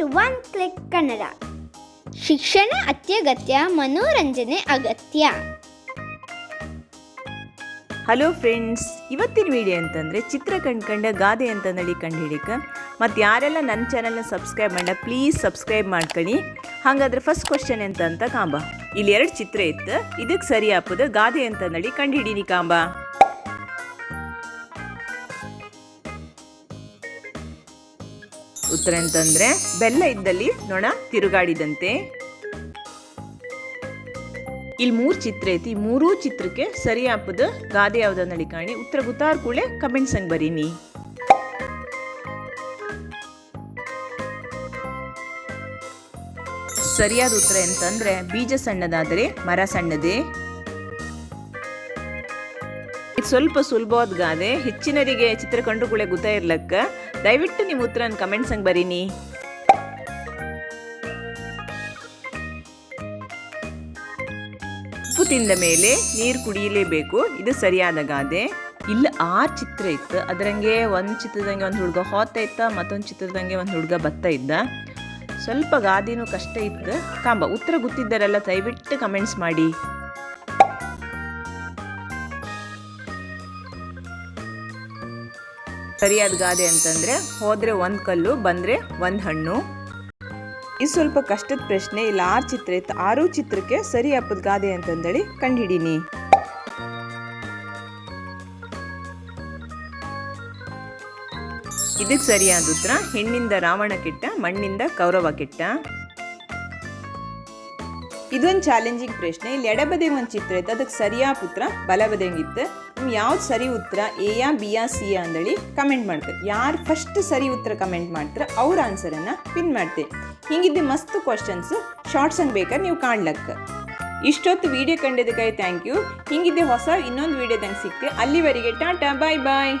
To one click Kannada ಶಿಕ್ಷಣ ಅತ್ಯಗತ್ಯ, ಮನೋರಂಜನೆ ಅಗತ್ಯ. ಹಲೋ ಫ್ರೆಂಡ್ಸ್ ಇವತ್ತಿನ ವಿಡಿಯೋ ಅಂತಂದರೆ ಚಿತ್ರ ಕಂಡ್ಕಂಡ ಗಾದೆ ಅಂತಂದೇಳಿ ಕಂಡು ಹಿಡಿಕ. ಮತ್ತು ಯಾರೆಲ್ಲ ನನ್ನ ಚಾನಲ್ನ ಸಬ್ಸ್ಕ್ರೈಬ್ ಮಾಡ ಪ್ಲೀಸ್ ಸಬ್ಸ್ಕ್ರೈಬ್ ಮಾಡ್ಕೊಳ್ಳಿ ಹಾಗಾದ್ರೆ ಫಸ್ಟ್ ಕ್ವಶನ್ ಎಂತ ಅಂತ ಕಾಂಬ. ಇಲ್ಲಿ ಎರಡು ಚಿತ್ರ ಇತ್ತು ಇದಕ್ಕೆ ಸರಿ ಹಾಪದ ಗಾದೆ ಅಂತಂದೇಳಿ ಕಂಡು ಹಿಡೀನಿ ಕಾಂಬ. ಉತ್ತರ ಅಂತಂದ್ರೆ, ಬೆಲ್ಲ ಇದ್ದಲ್ಲಿ ನೊಣ ತಿರುಗಾಡಿದಂತೆ. ಇಲ್ಲಿ ಮೂರು ಚಿತ್ರ ಐತಿ. ಮೂರೂ ಚಿತ್ರಕ್ಕೆ ಸರಿ ಹಾಪದ ಗಾದೆ ಯಾವ್ದನ್ನಳಿ ಕಾಣಿ. ಉತ್ತರ ಗೊತ್ತಾರ ಕೂಳೆ ಕಮೆಂಟ್ಸ್ ಹಂಗೆ ಬರೀನಿ. ಸರಿಯಾದ ಉತ್ತರ ಅಂತಂದ್ರೆ ಬೀಜ ಸಣ್ಣದಾದರೆ ಮರ ಸಣ್ಣದೇ. ಇದು ಸ್ವಲ್ಪ ಸುಲಭವಾದ ಗಾದೆ. ಹೆಚ್ಚಿನರಿಗೆ ಚಿತ್ರ ಕಂಡು ಕೂಡ ಗೊತ್ತಾ ಇರ್ಲಕ್ಕ. ದಯವಿಟ್ಟು ನಿಮ್ಮ ಉತ್ತರನ ಕಮೆಂಟ್ಸ್ ಹಂಗೆ ಬರೀನಿ. ಉಪ್ಪು ತಿಂದ ಮೇಲೆ ನೀರು ಕುಡಿಯಲೇಬೇಕು. ಇದು ಸರಿಯಾದ ಗಾದೆ. ಇಲ್ಲ ಆ ಚಿತ್ರ ಇತ್ತು. ಅದರಂಗೆ ಒಂದು ಚಿತ್ರದಂಗೆ ಒಂದು ಹುಡುಗ ಹೋತ ಇತ್ತ ಮತ್ತೊಂದು ಚಿತ್ರದಂಗೆ ಒಂದು ಹುಡುಗ ಬತ್ತ ಇದ್ದ. ಸ್ವಲ್ಪ ಗಾದಿನೂ ಕಷ್ಟ ಇತ್ತು. ಕಾಂಬ, ಉತ್ತರ ಗೊತ್ತಿದ್ದರೆಲ್ಲ ದಯವಿಟ್ಟು ಕಮೆಂಟ್ಸ್ ಮಾಡಿ. ಸರಿಯಾದ ಗಾದೆ ಅಂತಂದರೆ ಹೋದರೆ ಒಂದು ಕಲ್ಲು, ಬಂದರೆ ಒಂದು ಹಣ್ಣು. ಇದು ಸ್ವಲ್ಪ ಕಷ್ಟದ ಪ್ರಶ್ನೆ, ಇಲ್ಲ ಆರು ಚಿತ್ರ ಇತ್ತು, ಆರು ಚಿತ್ರಕ್ಕೆ ಸರಿ ಹಬ್ಬದ ಗಾದೆ ಅಂತಂದೇಳಿ ಕಂಡುಹಿಡೀನಿ ಇದಕ್ಕೆ ಸರಿಯಾದ ಉತ್ತರ, ಹೆಣ್ಣಿಂದ ರಾವಣ ಕೆಟ್ಟ, ಮಣ್ಣಿಂದ ಕೌರವ ಕೆಟ್ಟ. ಇದೊಂದು ಚಾಲೆಂಜಿಂಗ್ ಪ್ರಶ್ನೆ. ಇಲ್ಲಿ ಎಡಬದಿಗೆ ಒಂದು ಚಿತ್ರ ಇತ್ತು. ಅದಕ್ಕೆ ಸರಿಯಾ ಪುತ್ರ, ಬಲಬದಿಯಂಗಿತ್ತು. ನಿಮ್ಗೆ ಯಾವ್ದು ಸರಿ ಉತ್ತರ ಎ ಯಾ ಬಿ ಯಾ ಸಿ ಯಾ ಅಂದೇಳಿ ಕಮೆಂಟ್ ಮಾಡ್ತಾರೆ. ಯಾರು ಫಸ್ಟ್ ಸರಿ ಉತ್ತರ ಕಮೆಂಟ್ ಮಾಡ್ತಾರೆ ಅವ್ರ ಆನ್ಸರನ್ನು ಪಿನ್ ಮಾಡ್ತೀವಿ ಹಿಂಗಿದ್ದು ಮಸ್ತ್ ಕ್ವಶನ್ಸ್ ಶಾರ್ಟ್ಸ್ ಹಂಗೆ ಬೇಕಾದ್ರೆ ನೀವು ಕಾಣ್ಲಕ್ಕ. ಇಷ್ಟೊತ್ತು ವಿಡಿಯೋ ಕಂಡಿದ್ದಕ್ಕಾಗಿ ಥ್ಯಾಂಕ್ ಯು ಹಿಂಗಿದ್ದೆ ಹೊಸ ಇನ್ನೊಂದು ವಿಡಿಯೋದಂಗೆ ಸಿಕ್ತೆ. ಅಲ್ಲಿವರೆಗೆ ಟಾಟಾ ಬಾಯ್ ಬಾಯ್